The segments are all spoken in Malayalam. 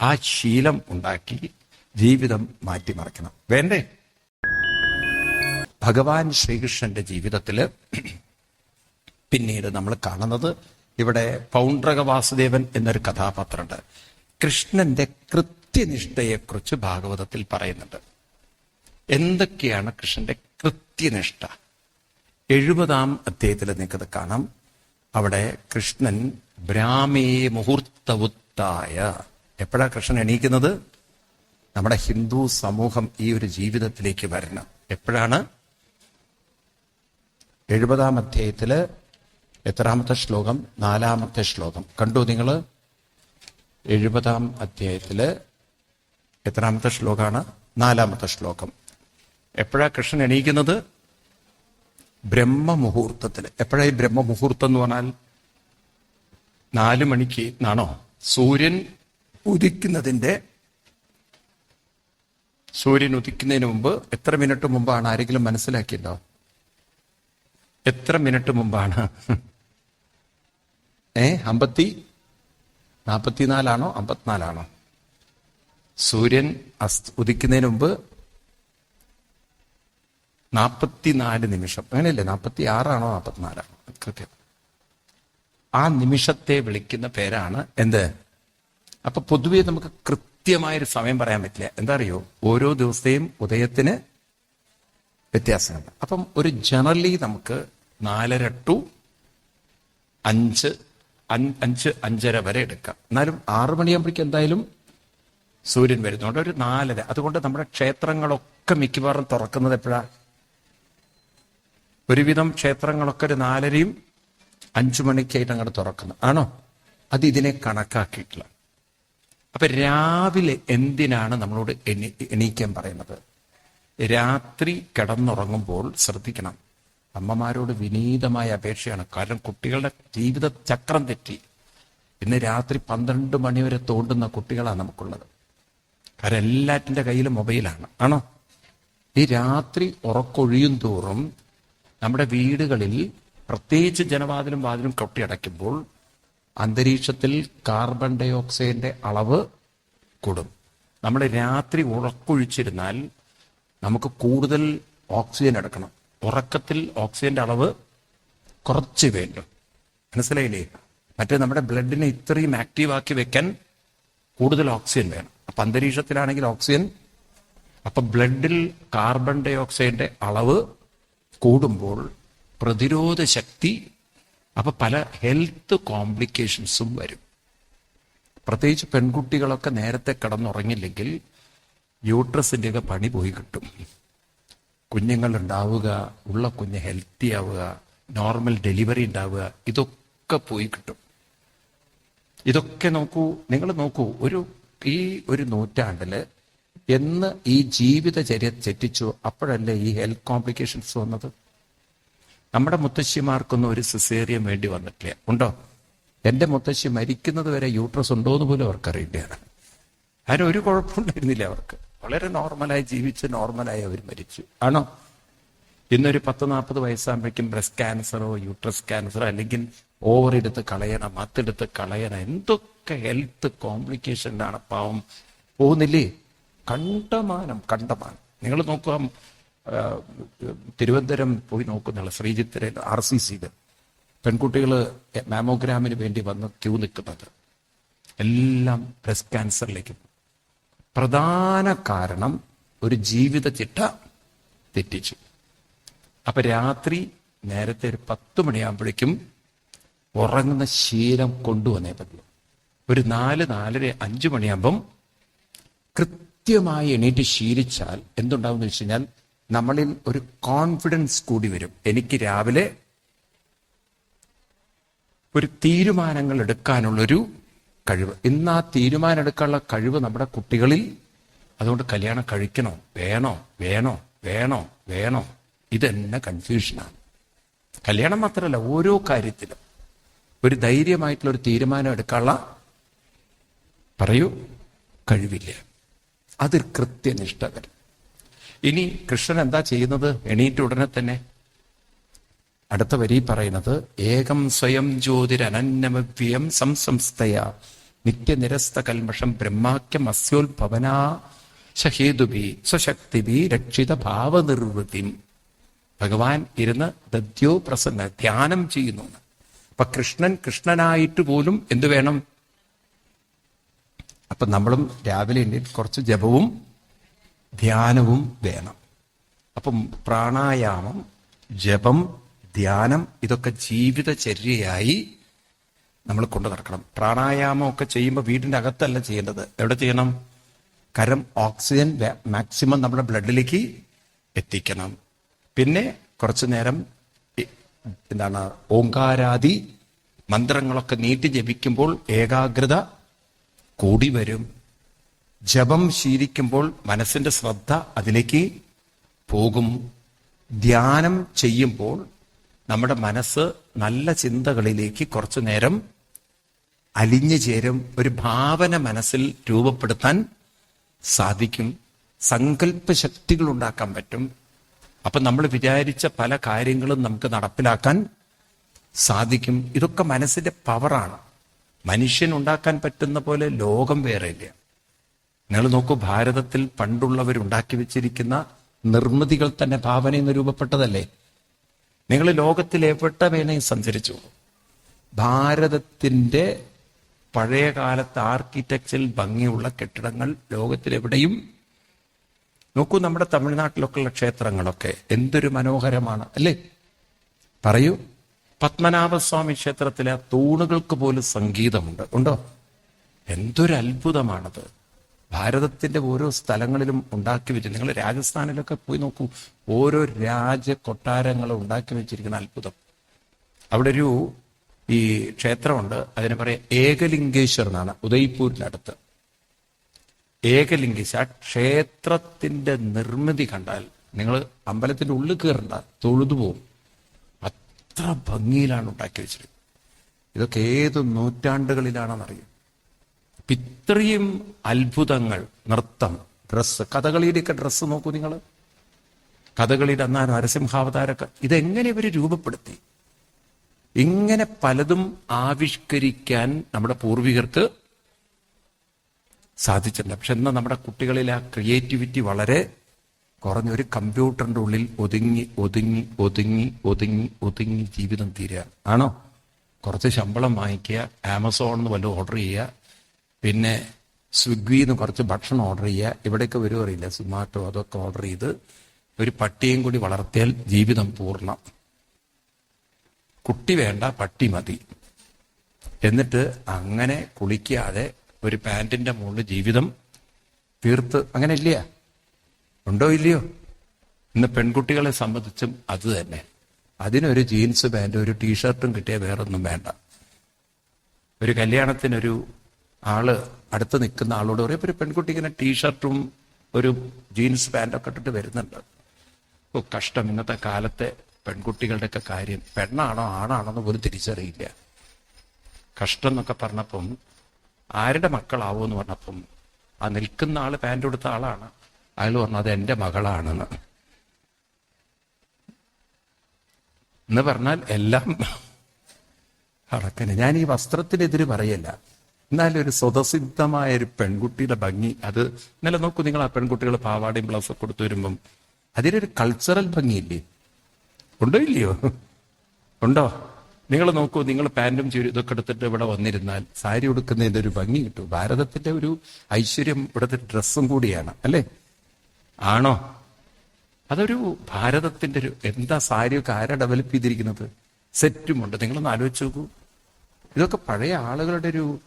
ആ ശീലം ഉണ്ടാക്കി ജീവിതം മാറ്റിമറിക്കണം. വേണ്ടേ? ഭഗവാൻ ശ്രീകൃഷ്ണന്റെ ജീവിതത്തിൽ പിന്നീട് നമ്മൾ കാണുന്നത് ഇവിടെ പൗണ്ഡ്രക വാസുദേവൻ എന്നൊരു കഥാപാത്രമുണ്ട്. കൃഷ്ണന്റെ കൃത്യനിഷ്ഠയെക്കുറിച്ച് ഭാഗവതത്തിൽ പറയുന്നുണ്ട്. എന്തൊക്കെയാണ് കൃഷ്ണന്റെ കൃത്യനിഷ്ഠ? എഴുപതാം അധ്യായത്തിൽ നിങ്ങൾക്കത് കാണാം. അവിടെ കൃഷ്ണൻ ബ്രാഹ്മേ മുഹൂർത്തവുത്തായ എപ്പോഴാ കൃഷ്ണൻ എണീക്കുന്നത്? നമ്മുടെ ഹിന്ദു സമൂഹം ഈ ഒരു ജീവിതത്തിലേക്ക് വരണം. എപ്പോഴാണ്? എഴുപതാം അധ്യായത്തിൽ എത്രാമത്തെ ശ്ലോകം? നാലാമത്തെ ശ്ലോകം. കണ്ടു നിങ്ങൾ എഴുപതാം അധ്യായത്തിൽ എത്രാമത്തെ ശ്ലോകമാണ്? നാലാമത്തെ ശ്ലോകം. എപ്പോഴാ കൃഷ്ണൻ എണീക്കുന്നത്? ബ്രഹ്മമുഹൂർത്തത്തിൽ എപ്പോഴാ ഈ ബ്രഹ്മമുഹൂർത്തം എന്ന് പറഞ്ഞാൽ നാല് മണിക്ക് എന്നാണോ? സൂര്യൻ ഉദിക്കുന്നതിന്റെ സൂര്യൻ ഉദിക്കുന്നതിന് മുമ്പ് എത്ര മിനിറ്റ് മുമ്പാണ് ആരെങ്കിലും മനസ്സിലാക്കിയല്ലോ? എത്ര മിനിറ്റ് മുമ്പാണ്? ഏ അമ്പത്തി നാൽപ്പത്തിനാലാണോ അമ്പത്തിനാലാണോ? സൂര്യൻ അസ് ഉദിക്കുന്നതിന് മുമ്പ് നാൽപ്പത്തിനാല് നിമിഷം. അങ്ങനെയല്ലേ? നാൽപ്പത്തി ആറാണോ നാൽപ്പത്തിനാലാണോ കൃത്യം. ആ നിമിഷത്തെ വിളിക്കുന്ന പേരാണ് എന്ത്? അപ്പൊ പൊതുവെ നമുക്ക് കൃത്യമായൊരു സമയം പറയാൻ പറ്റില്ല. എന്താ അറിയോ ഓരോ ദിവസത്തെയും ഉദയത്തിന് വ്യത്യാസമുണ്ട് അപ്പം ഒരു ജനറലി നമുക്ക് നാലര ടു അഞ്ച് അഞ്ച് അഞ്ചര വരെ എടുക്കാം. എന്നാലും ആറു മണിയാകുമ്പോഴേക്കും എന്തായാലും സൂര്യൻ വരുന്നുണ്ട് ഒരു നാലര. അതുകൊണ്ട് നമ്മുടെ ക്ഷേത്രങ്ങളൊക്കെ മിക്കവാറും തുറക്കുന്നത് എപ്പോഴാ? ഒരുവിധം ക്ഷേത്രങ്ങളൊക്കെ ഒരു നാലരയും അഞ്ചു മണിക്കായിട്ട് അങ്ങോട്ട് തുറക്കുന്നത് ആണോ? അത് ഇതിനെ കണക്കാക്കിയിട്ടില്ല. അപ്പൊ രാവിലെ എന്തിനാണ് നമ്മളോട് എണീ എണീക്കാൻ പറയുന്നത്? രാത്രി കിടന്നുറങ്ങുമ്പോൾ ശ്രദ്ധിക്കണം. അമ്മമാരോട് വിനീതമായ അപേക്ഷയാണ്. കാരണം കുട്ടികളുടെ ജീവിത ചക്രം തെറ്റി. ഇന്ന് രാത്രി പന്ത്രണ്ട് മണിവരെ തോണ്ടുന്ന കുട്ടികളാണ് നമുക്കുള്ളത്. കാരണം എല്ലാറ്റിന്റെ കയ്യിൽ മൊബൈലാണ്. ആണോ? ഈ രാത്രി ഉറക്കൊഴിയും തോറും നമ്മുടെ വീടുകളിൽ പ്രത്യേകിച്ച് ജനവാതിലും വാതിലും കൊട്ടിയടയ്ക്കുമ്പോൾ അന്തരീക്ഷത്തിൽ കാർബൺ ഡൈ ഓക്സൈഡിന്റെ അളവ് കൂടും. നമ്മൾ രാത്രി ഉറക്കൊഴിച്ചിരുന്നാൽ നമുക്ക് കൂടുതൽ ഓക്സിജൻ എടുക്കണം. ഉറക്കത്തിൽ ഓക്സിജന്റെ അളവ് കുറച്ച് വേണ്ടു. മനസ്സിലായില്ലേ? മറ്റേ നമ്മുടെ ബ്ലഡിനെ ഇത്രയും ആക്റ്റീവ് ആക്കി വെക്കാൻ കൂടുതൽ ഓക്സിജൻ വേണം. അപ്പൊ അന്തരീക്ഷത്തിലാണെങ്കിൽ ഓക്സിജൻ അപ്പൊ ബ്ലഡിൽ കാർബൺ ഡൈ ഓക്സൈഡിന്റെ അളവ് കൂടുമ്പോൾ പ്രതിരോധ ശക്തി അപ്പൊ പല ഹെൽത്ത് കോംപ്ലിക്കേഷൻസും വരും. പ്രത്യേകിച്ച് പെൺകുട്ടികളൊക്കെ നേരത്തെ കിടന്നുറങ്ങില്ലെങ്കിൽ യൂട്രസിന്റെയൊക്കെ പണി പോയി കിട്ടും. കുഞ്ഞുങ്ങൾ ഉണ്ടാവുക ഉള്ള കുഞ്ഞ് ഹെൽത്തി ആവുക നോർമൽ ഡെലിവറി ഉണ്ടാവുക ഇതൊക്കെ പോയി കിട്ടും. ഇതൊക്കെ നോക്കൂ നിങ്ങൾ നോക്കൂ ഒരു ഈ ഒരു നൂറ്റാണ്ടിൽ എന്ന് ഈ ജീവിതചര്യ തെറ്റിച്ചു അപ്പോഴല്ലേ ഈ ഹെൽത്ത് കോംപ്ലിക്കേഷൻസ് വന്നത്? നമ്മുടെ മുത്തശ്ശിമാർക്കൊന്നും ഒരു സിസേറിയം വേണ്ടി വന്നിട്ടില്ല. ഉണ്ടോ? എന്റെ മുത്തശ്ശി മരിക്കുന്നത് വരെ യൂട്രസ് ഉണ്ടോ എന്ന് പോലും അവർക്കറിയില്ല അതിന് ഒരു കുഴപ്പമുണ്ടായിരുന്നില്ല അവർക്ക്. വളരെ നോർമലായി ജീവിച്ച് നോർമലായി അവർ മരിച്ചു. ആണോ? ഇന്നൊരു പത്ത് നാൽപ്പത് വയസ്സാകുമ്പോഴേക്കും ബ്രസ്റ്റ് ക്യാൻസറോ യൂട്രസ് ക്യാൻസറോ അല്ലെങ്കിൽ ഓവർ എടുത്ത് കളയണം മത്തെടുത്ത് കളയണം എന്തൊക്കെ ഹെൽത്ത് കോംപ്ലിക്കേഷനിലാണ് പാവം. പോകുന്നില്ലേ? കണ്ടമാനം കണ്ടമാനം. നിങ്ങൾ നോക്കുക തിരുവനന്തപുരം പോയി നോക്കുന്നുള്ള ശ്രീജിത്തിലെ ആർ സി സിയിൽ പെൺകുട്ടികൾ മാമോഗ്രാമിന് വേണ്ടി വന്ന് ക്യൂ നിൽക്കുന്നത്. എല്ലാം ബ്രസ്റ്റ് ക്യാൻസറിലേക്ക് പ്രധാന കാരണം ഒരു ജീവിത ചിട്ട തെറ്റിച്ചു. അപ്പൊ രാത്രി നേരത്തെ ഒരു പത്ത് മണിയാകുമ്പോഴേക്കും ഉറങ്ങുന്ന ശീലം കൊണ്ടുവന്നേ പറ്റും ഒരു നാല് നാലര അഞ്ചു മണിയാകുമ്പം കൃത്യമായി എണീറ്റ് ശീലിച്ചാൽ എന്തുണ്ടാവും എന്ന് വെച്ച് കഴിഞ്ഞാൽ നമ്മളിൽ ഒരു കോൺഫിഡൻസ് കൂടി വരും. എനിക്ക് രാവിലെ ഒരു തീരുമാനങ്ങൾ എടുക്കാനുള്ളൊരു കഴിവ്. ഇന്ന് ആ തീരുമാനം എടുക്കാനുള്ള കഴിവ് നമ്മുടെ കുട്ടികളിൽ അതുകൊണ്ട് കല്യാണം കഴിക്കണോ? വേണോ? വേണോ? വേണോ? വേണോ? ഇതെന്നെ കൺഫ്യൂഷനാണ് കല്യാണം മാത്രമല്ല ഓരോ കാര്യത്തിലും ഒരു ധൈര്യമായിട്ടുള്ള ഒരു തീരുമാനം എടുക്കാനുള്ള പറയൂ കഴിവില്ല. അത് കൃത്യനിഷ്ഠ വരും. ഇനി കൃഷ്ണൻ എന്താ ചെയ്യുന്നത്? എണീറ്റ് ഉടനെ തന്നെ. അടുത്ത വരി പറയുന്നത് ഏകം സ്വയം ജ്യോതിരനന്യമവ്യം സംസംസ്ഥയ നിത്യനിരസ്ത കൽമഷം ബ്രഹ്മാക്യം അസ്യോത്ഭവനാ. ശഹേതുബി സ്വശക്തിബി രക്ഷിത ഭാവനിർവൃതി. ഭഗവാൻ ഇരുന്ന് ദദ്യോ പ്രസന്ന ധ്യാനം ചെയ്യുന്നു. അപ്പൊ കൃഷ്ണൻ കൃഷ്ണനായിട്ട് പോലും എന്തു വേണം? അപ്പൊ നമ്മളും രാവിലെ എണ്ണീറ്റ് കുറച്ച് ജപവും ധ്യാനവും വേണം. അപ്പം പ്രാണായാമം ജപം ധ്യാനം ഇതൊക്കെ ജീവിതചര്യയായി നമ്മൾ കൊണ്ടു നടക്കണം. പ്രാണായാമം ഒക്കെ ചെയ്യുമ്പോൾ വീടിന്റെ അകത്തല്ല ചെയ്യേണ്ടത്. എവിടെ ചെയ്യണം? കരം ഓക്സിജൻ മാക്സിമം നമ്മുടെ ബ്ലഡിലേക്ക് എത്തിക്കണം. പിന്നെ കുറച്ചു നേരം എന്താണ് ഓങ്കാരാദി മന്ത്രങ്ങളൊക്കെ നീട്ടി ജപിക്കുമ്പോൾ ഏകാഗ്രത കൂടി വരും. ജപം ശീലിക്കുമ്പോൾ മനസ്സിന്റെ ശ്രദ്ധ അതിലേക്ക് പോകും. ധ്യാനം ചെയ്യുമ്പോൾ നമ്മുടെ മനസ്സ് നല്ല ചിന്തകളിലേക്ക് കുറച്ചു നേരം അലിഞ്ഞു ചേരും. ഒരു ഭാവന മനസ്സിൽ രൂപപ്പെടുത്താൻ സാധിക്കും. സങ്കല്പ ശക്തികൾ ഉണ്ടാക്കാൻ പറ്റും. അപ്പൊ നമ്മൾ വിചാരിച്ച പല കാര്യങ്ങളും നമുക്ക് നടപ്പിലാക്കാൻ സാധിക്കും. ഇതൊക്കെ മനസ്സിന്റെ പവറാണ് മനുഷ്യൻ ഉണ്ടാക്കാൻ പറ്റുന്ന പോലെ ലോകം വേറെയില്ല നിങ്ങൾ നോക്കൂ ഭാരതത്തിൽ പണ്ടുള്ളവർ ഉണ്ടാക്കി വെച്ചിരിക്കുന്ന നിർമ്മിതികൾ തന്നെ ഭാവനയിൽ നിന്ന് രൂപപ്പെട്ടതല്ലേ? നിങ്ങൾ ലോകത്തിൽ എവിടെ വേണേ സഞ്ചരിച്ചു ഭാരതത്തിന്റെ പഴയ കാലത്ത് ആർക്കിടെക്ചറിൽ ഭംഗിയുള്ള കെട്ടിടങ്ങൾ ലോകത്തിലെവിടെയും നോക്കൂ നമ്മുടെ തമിഴ്നാട്ടിലൊക്കെയുള്ള ക്ഷേത്രങ്ങളൊക്കെ എന്തൊരു മനോഹരമാണ് അല്ലേ? പറയൂ. പത്മനാഭസ്വാമി ക്ഷേത്രത്തിലെ തൂണുകൾക്ക് പോലും സംഗീതമുണ്ട്. ഉണ്ടോ? എന്തൊരു അത്ഭുതമാണത്. ഭാരതത്തിന്റെ ഓരോ സ്ഥലങ്ങളിലും ഉണ്ടാക്കി വെച്ച് നിങ്ങൾ രാജസ്ഥാനിലൊക്കെ പോയി നോക്കൂ. ഓരോ രാജ കൊട്ടാരങ്ങളും ഉണ്ടാക്കി വെച്ചിരിക്കുന്ന അത്ഭുതം. അവിടെ ഒരു ഈ ക്ഷേത്രമുണ്ട്. അതിനെ പറയാം ഏകലിംഗേശ്വർ എന്നാണ് ഉദയ്പൂരിനടുത്ത്. ഏകലിംഗേശ് ആ ക്ഷേത്രത്തിന്റെ നിർമ്മിതി കണ്ടാൽ നിങ്ങൾ അമ്പലത്തിന്റെ ഉള്ളിൽ കയറണ്ട തൊഴുതു പോവും. അത്ര ഭംഗിയിലാണ് ഉണ്ടാക്കി വെച്ചിരിക്കുന്നത്. ഇതൊക്കെ ഏത് നൂറ്റാണ്ടുകളിലാണെന്നറിയും? ഇത്രയും അത്ഭുതങ്ങൾ നൃത്തം. ഡ്രസ്സ് കഥകളിയുടെയൊക്കെ ഡ്രസ്സ് നോക്കൂ നിങ്ങൾ കഥകളിയുടെ അന്നാ നരസിംഹാവതാരൊക്കെ. ഇതെങ്ങനെ ഇവർ രൂപപ്പെടുത്തി? ഇങ്ങനെ പലതും ആവിഷ്കരിക്കാൻ നമ്മുടെ പൂർവികർക്ക് സാധിച്ചിട്ടുണ്ട്. പക്ഷെ എന്നാൽ നമ്മുടെ കുട്ടികളിൽ ആ ക്രിയേറ്റിവിറ്റി വളരെ കുറഞ്ഞ ഒരു കമ്പ്യൂട്ടറിന്റെ ഉള്ളിൽ ഒതുങ്ങി ഒതുങ്ങി ഒതുങ്ങി ഒതുങ്ങി ഒതുങ്ങി ജീവിതം തീരുക. ആണോ? കുറച്ച് ശമ്പളം വാങ്ങിക്കുക ആമസോണിൽ നിന്ന് വല്ലതും ഓർഡർ ചെയ്യുക പിന്നെ സ്വിഗ്ഗിന്ന് കുറച്ച് ഭക്ഷണം ഓർഡർ ചെയ്യുക ഇവിടെയൊക്കെ വരും അറിയില്ല. സുമാറ്റോ അതൊക്കെ ഓർഡർ ചെയ്ത് ഒരു പട്ടിയും കൂടി വളർത്തിയാൽ ജീവിതം പൂർണം. കുട്ടി വേണ്ട പട്ടി മതി. എന്നിട്ട് അങ്ങനെ കുളിക്കാതെ ഒരു പാന്റിന്റെ മുകളിൽ ജീവിതം തീർത്ത് അങ്ങനെ ഇല്ല ഉണ്ടോ ഇല്ലയോ? ഇന്ന് പെൺകുട്ടികളെ സംബന്ധിച്ചും അത് തന്നെ. അതിനൊരു ജീൻസ് പാന്റും ഒരു ടീഷർട്ടും കിട്ടിയാൽ വേറൊന്നും വേണ്ട. ഒരു കല്യാണത്തിനൊരു ആൾ അടുത്ത് നിൽക്കുന്ന ആളോട് പറയും ഒരു പെൺകുട്ടി ഇങ്ങനെ ടീഷർട്ടും ഒരു ജീൻസ് പാന്റൊക്കെ ഇട്ടിട്ട് വരുന്നുണ്ട്. ഓ കഷ്ടം. ഇന്നത്തെ കാലത്തെ പെൺകുട്ടികളുടെയൊക്കെ കാര്യം. പെണ്ണാണോ ആണാണോ എന്ന് പോലും തിരിച്ചറിയില്ല. കഷ്ടം എന്നൊക്കെ പറഞ്ഞപ്പം ആരുടെ മക്കളാവോ എന്ന് പറഞ്ഞപ്പം ആ നിൽക്കുന്ന ആൾ പാന്റ് കൊടുത്ത ആളാണ്. അയാൾ പറഞ്ഞു അത് എന്റെ മകളാണെന്ന്. എന്ന് പറഞ്ഞാൽ എല്ലാം കണക്കിന് ഞാൻ ഈ വസ്ത്രത്തിനെതിര് പറയല്ല. എന്നാലും ഒരു സ്വതസിദ്ധമായ ഒരു പെൺകുട്ടിയുടെ ഭംഗി അത് ഇന്നലെ നോക്കൂ നിങ്ങൾ ആ പെൺകുട്ടികൾ പാവാടയും ബ്ലൗസ് കൊടുത്തു വരുമ്പം അതിനൊരു കൾച്ചറൽ ഭംഗിയില്ലേ? ഉണ്ടോ ഇല്ലയോ? ഉണ്ടോ? നിങ്ങൾ നോക്കൂ നിങ്ങൾ പാന്റും ചുരി ഇതൊക്കെ എടുത്തിട്ട് ഇവിടെ വന്നിരുന്നാൽ സാരി ഉടുക്കുന്നതിന്റെ ഒരു ഭംഗി കിട്ടും. ഭാരതത്തിന്റെ ഒരു ഐശ്വര്യം ഇവിടുത്തെ ഡ്രസ്സും കൂടിയാണ് അല്ലേ? ആണോ? അതൊരു ഭാരതത്തിന്റെ ഒരു എന്താ സാരിയൊക്കെ ആരാ ഡെവലപ്പ് ചെയ്തിരിക്കുന്നത്? സെറ്റുമുണ്ട് നിങ്ങളൊന്ന് ആലോചിച്ച് നോക്കൂ. ഇതൊക്കെ പഴയ ആളുകളുടെ ഒരു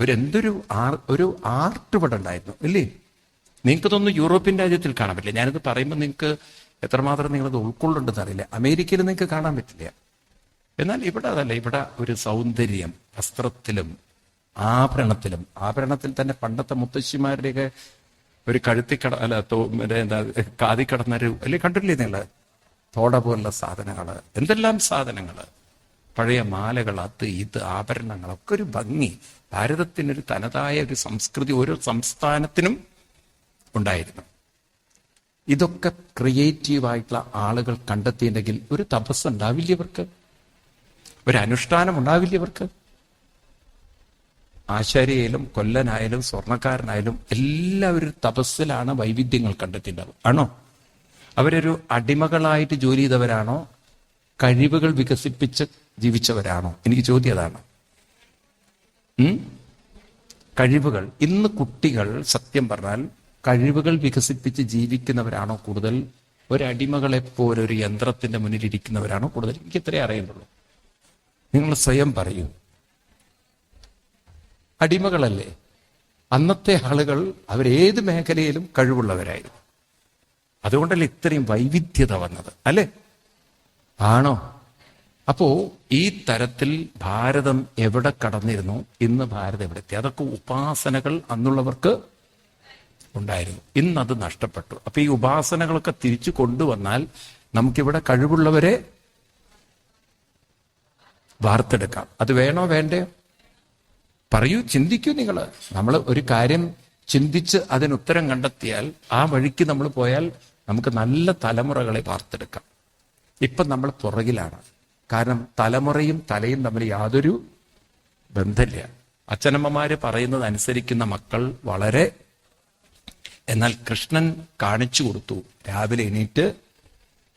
ഒരു എന്തൊരു ആർ ഒരു ആർട്ട് ഇവിടെ ഉണ്ടായിരുന്നു ഇല്ലേ? നിങ്ങൾക്ക് തോന്നുന്നു യൂറോപ്യൻ രാജ്യത്തിൽ കാണാൻ പറ്റില്ല. ഞാനിത് പറയുമ്പോൾ നിങ്ങൾക്ക് എത്രമാത്രം നിങ്ങളത് ഉൾക്കൊള്ളുണ്ടെന്ന് അറിയില്ല. അമേരിക്കയിൽ നിങ്ങൾക്ക് കാണാൻ പറ്റില്ല. എന്നാൽ ഇവിടെ അതല്ല ഇവിടെ ഒരു സൗന്ദര്യം വസ്ത്രത്തിലും ആഭരണത്തിലും ആഭരണത്തിൽ തന്നെ പണ്ടത്തെ മുത്തശ്ശിമാരുടെയൊക്കെ ഒരു കഴുത്തി കട അല്ല എന്താ കാതി കടന്നൊരു അല്ലെ കണ്ടില്ലേ നിങ്ങൾ? തോട പോലുള്ള സാധനങ്ങൾ എന്തെല്ലാം സാധനങ്ങൾ? പഴയ മാലകൾ അത് ഇത് ആഭരണങ്ങളൊക്കെ ഒരു ഭംഗി. ഭാരതത്തിനൊരു തനതായ ഒരു സംസ്കൃതി ഓരോ സംസ്ഥാനത്തിനും ഉണ്ടായിരുന്നു. ഇതൊക്കെ ക്രിയേറ്റീവായിട്ടുള്ള ആളുകൾ കണ്ടെത്തിയിട്ടുണ്ടെങ്കിൽ ഒരു തപസ് ഉണ്ടാവില്ല ഇവർക്ക്? ഒരു അനുഷ്ഠാനം ഉണ്ടാവില്ല ഇവർക്ക്? ആശാരിയായാലും കൊല്ലനായാലും സ്വർണക്കാരനായാലും എല്ലാവരും തപസ്സിലാണ് വൈവിധ്യങ്ങൾ കണ്ടെത്തിയിട്ടുണ്ടാവും ആണോ? അവരൊരു അടിമകളായിട്ട് ജോലി ചെയ്തവരാണോ? കഴിവുകൾ വികസിപ്പിച്ച് ജീവിച്ചവരാണോ? എനിക്ക് ചോദ്യം അതാണ്? കഴിവുകൾ. ഇന്ന് കുട്ടികൾ സത്യം പറഞ്ഞാൽ കഴിവുകൾ വികസിപ്പിച്ച് ജീവിക്കുന്നവരാണോ കൂടുതൽ? ഒരടിമകളെ പോലെ ഒരു യന്ത്രത്തിന്റെ മുന്നിലിരിക്കുന്നവരാണോ കൂടുതൽ? എനിക്ക് ഇത്രേ അറിയുന്നുള്ളൂ. നിങ്ങൾ സ്വയം പറയൂ. അടിമകളല്ലേ? അന്നത്തെ ആളുകൾ അവരേത് മേഖലയിലും കഴിവുള്ളവരായിരുന്നു. അതുകൊണ്ടല്ലേ ഇത്രയും വൈവിധ്യത വന്നത് അല്ലേ? ആണോ? അപ്പോ ഈ തരത്തിൽ ഭാരതം എവിടെ കടന്നിരുന്നു? ഇന്ന് ഭാരതം എവിടെ എത്തി? അതൊക്കെ ഉപാസനകൾ അന്നുള്ളവർക്ക് ഉണ്ടായിരുന്നു. ഇന്ന് അത് നഷ്ടപ്പെട്ടു. അപ്പൊ ഈ ഉപാസനകളൊക്കെ തിരിച്ചു കൊണ്ടുവന്നാൽ നമുക്കിവിടെ കഴിവുള്ളവരെ വാർത്തെടുക്കാം. അത് വേണോ വേണ്ടേ പറയൂ ചിന്തിക്കൂ നിങ്ങൾ നമ്മൾ ഒരു കാര്യം ചിന്തിച്ച് അതിന് ഉത്തരം കണ്ടെത്തിയാൽ ആ വഴിക്ക് നമ്മൾ പോയാൽ നമുക്ക് നല്ല തലമുറകളെ വാർത്തെടുക്കാം. ഇപ്പം നമ്മൾ പുറകിലാണ്. കാരണം തലമുറയും തലയും തമ്മിൽ യാതൊരു ബന്ധമില്ല. അച്ഛനമ്മമാര് പറയുന്നത് അനുസരിക്കുന്ന മക്കൾ വളരെ എന്നാൽ കൃഷ്ണൻ കാണിച്ചു കൊടുത്തു. രാവിലെ എണീറ്റ്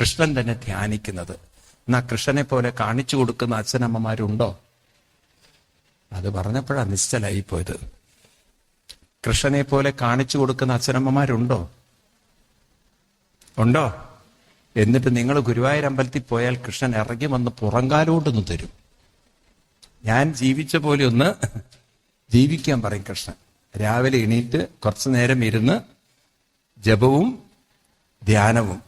കൃഷ്ണൻ തന്നെ ധ്യാനിക്കുന്നത്. എന്നാ കൃഷ്ണനെ പോലെ കാണിച്ചു കൊടുക്കുന്ന അച്ഛനമ്മമാരുണ്ടോ? അത് പറഞ്ഞപ്പോഴാണ് നിശ്ചലായി പോയത്. കൃഷ്ണനെ പോലെ കാണിച്ചു കൊടുക്കുന്ന അച്ഛനമ്മമാരുണ്ടോ? ഉണ്ടോ? എന്നിട്ട് നിങ്ങൾ ഗുരുവായൂർ അമ്പലത്തിൽ പോയാൽ കൃഷ്ണൻ ഇറങ്ങി വന്ന് പുറങ്കാലോട്ടൊന്ന് തരും. ഞാൻ ജീവിച്ച പോലെ ഒന്ന് ജീവിക്കാൻ പറയും കൃഷ്ണൻ. രാവിലെ എണീറ്റ് കുറച്ചു നേരം ഇരുന്ന് ജപവും ധ്യാനവും.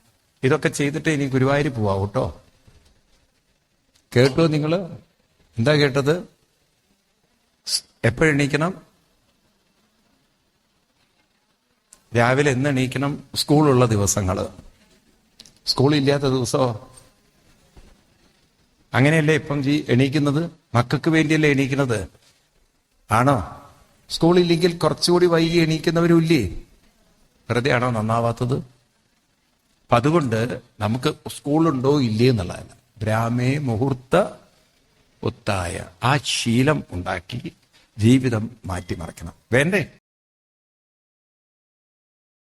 ഇതൊക്കെ ചെയ്തിട്ട് ഇനി ഗുരുവായൂർ പോവാ കേട്ടോ കേട്ടോ നിങ്ങൾ എന്താ കേട്ടത്? എപ്പോഴെണീക്കണം രാവിലെ എന്ന് എണീക്കണം? സ്കൂളുള്ള ദിവസങ്ങൾ സ്കൂളില്ലാത്ത ദിവസമോ അങ്ങനെയല്ലേ ഇപ്പം ജീ എണീക്കുന്നത്? മക്കൾക്ക് വേണ്ടിയല്ലേ എണീക്കുന്നത്? ആണോ? സ്കൂളില്ലെങ്കിൽ കുറച്ചുകൂടി വൈകി എണീക്കുന്നവരും ഇല്ലേ വെറുതെ ആണോ നന്നാവാത്തത്? അപ്പൊ അതുകൊണ്ട് നമുക്ക് സ്കൂളുണ്ടോ ഇല്ലേ എന്നുള്ളതല്ല. ബ്രാഹ്മേ മുഹൂർത്ത ഒത്തായ ആ ശീലം ഉണ്ടാക്കി ജീവിതം മാറ്റിമറിക്കണം. വേണ്ടേ?